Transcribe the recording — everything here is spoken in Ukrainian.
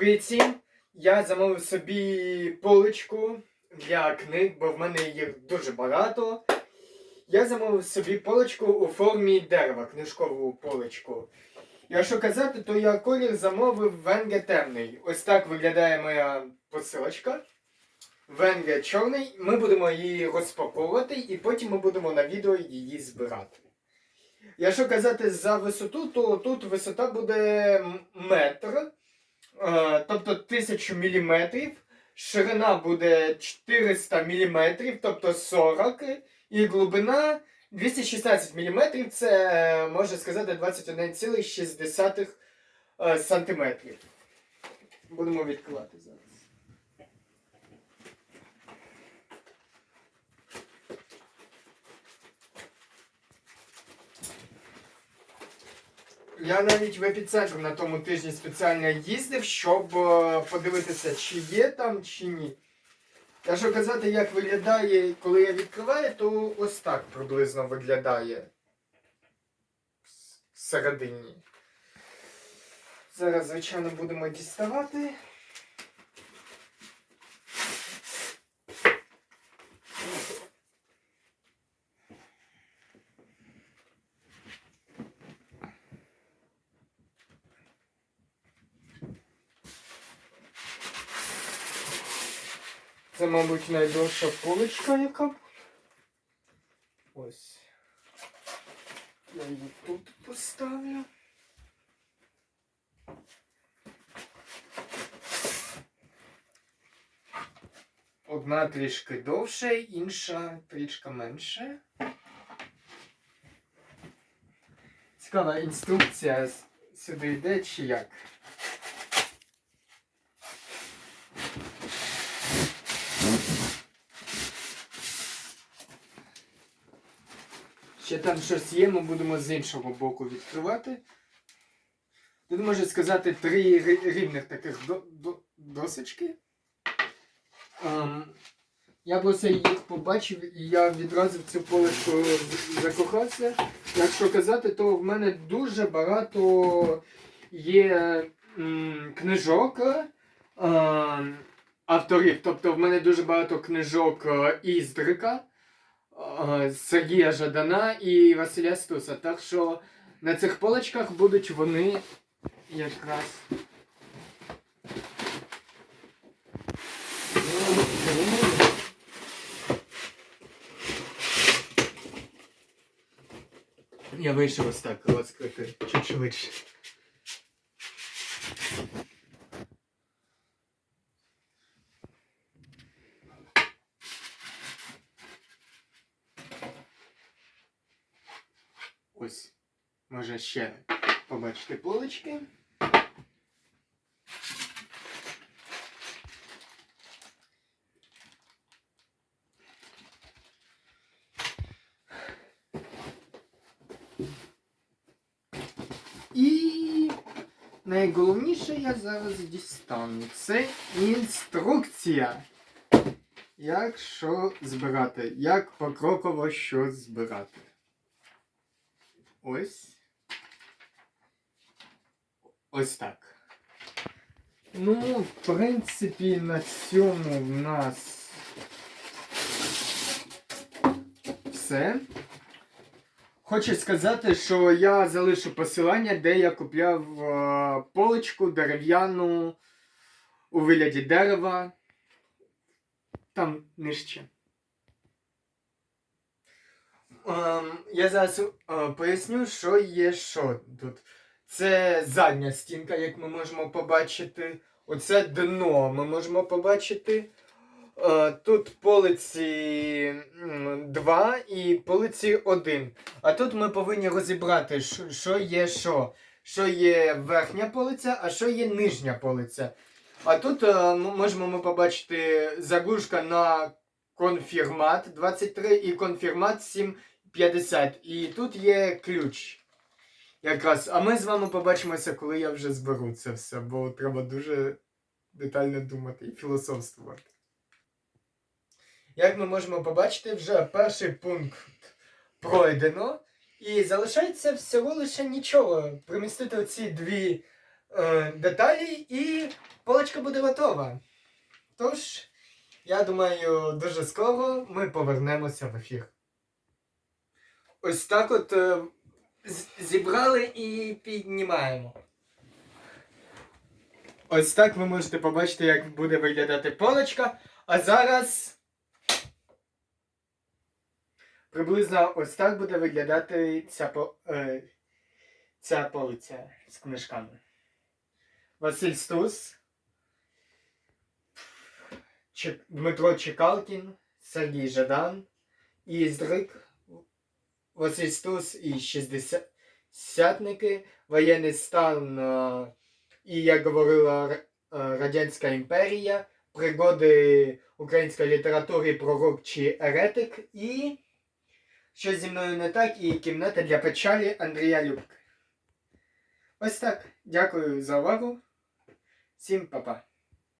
При я замовив собі поличку для книг, бо в мене їх дуже багато. Я замовив собі поличку у формі дерева, книжкову поличку. Якщо казати, то я колір замовив Венге темний. Ось так виглядає моя посилочка. Венге чорний. Ми будемо її розпаковувати і потім ми будемо на відео її збирати. Якщо казати за висоту, то тут висота буде метр, тобто 1000 мм. Ширина буде 400 мм, тобто 40 і глибина 216 мм, це е, можна сказати 21,6 е, сантиметрів. Будемо відкривати зараз. Я навіть в епіцентр на тому тижні спеціально їздив, щоб е, подивитися, чи є там, чи ні. Якщо казати, як виглядає, коли я відкриваю, то ось так приблизно виглядає всередині. Зараз, звичайно, будемо діставати. Це, мабуть, найдовша поличка, яка. Ось. Я її тут поставлю. Одна трішки довше, інша трішки менше. Цікава інструкція сюди йде чи як. Ще там щось є, ми будемо з іншого боку відкривати. Тут можна сказати три рівних таких до, до, досочки. Ем, я просто їх побачив і я відразу в цю поличку закохався. Якщо казати, то в мене дуже багато є м, книжок е, авторів. Тобто в мене дуже багато книжок е, Іздрика. Е, Сергія Жадана і Василя Стуса. Так що на цих полочках будуть вони якраз. Я вийшов ось так розкрити чуть швидше. Ось. Може ще побачити полички. І найголовніше я зараз дістану. Це інструкція. Як що збирати, як покроково що збирати. Ось. Ось так. Ну, в принципі, на цьому в нас все. Хочу сказати, що я залишу посилання, де я купляв е, поличку дерев'яну у вигляді дерева. Там нижче. Ем, я зараз е, поясню, що є що тут. Це задня стінка, як ми можемо побачити. Оце дно ми можемо побачити. Е, Тут полиці 2 і полиці 1. А тут ми повинні розібрати, що- є що. Що є верхня полиця, а що є нижня полиця. А тут е, можемо ми побачити заглушка на конфірмат 23 і конфірмат 750. І тут є ключ. Якраз. А ми з вами побачимося, коли я вже зберу це все, бо треба дуже детально думати і філософствувати. Як ми можемо побачити, вже перший пункт пройдено. І залишається всього лише нічого. Примістити оці дві е, деталі і полочка буде готова. Тож, я думаю, дуже скоро ми повернемося в ефір. Ось так от е, зібрали і піднімаємо. Ось так ви можете побачити, як буде виглядати полочка. А зараз. Приблизно ось так буде виглядати ця, по, е, ця полиця з книжками. Василь Стус, Дмитро Чекалкін, Сергій Жадан, Іздрик, Василь Стус і шістдесятники, воєнний стан е, і, як говорила е, Радянська імперія, пригоди української літератури пророк чи еретик і що зі мною не так, і кімната для печалі Андрія Любки. Ось так. Дякую за увагу. Всім па-па.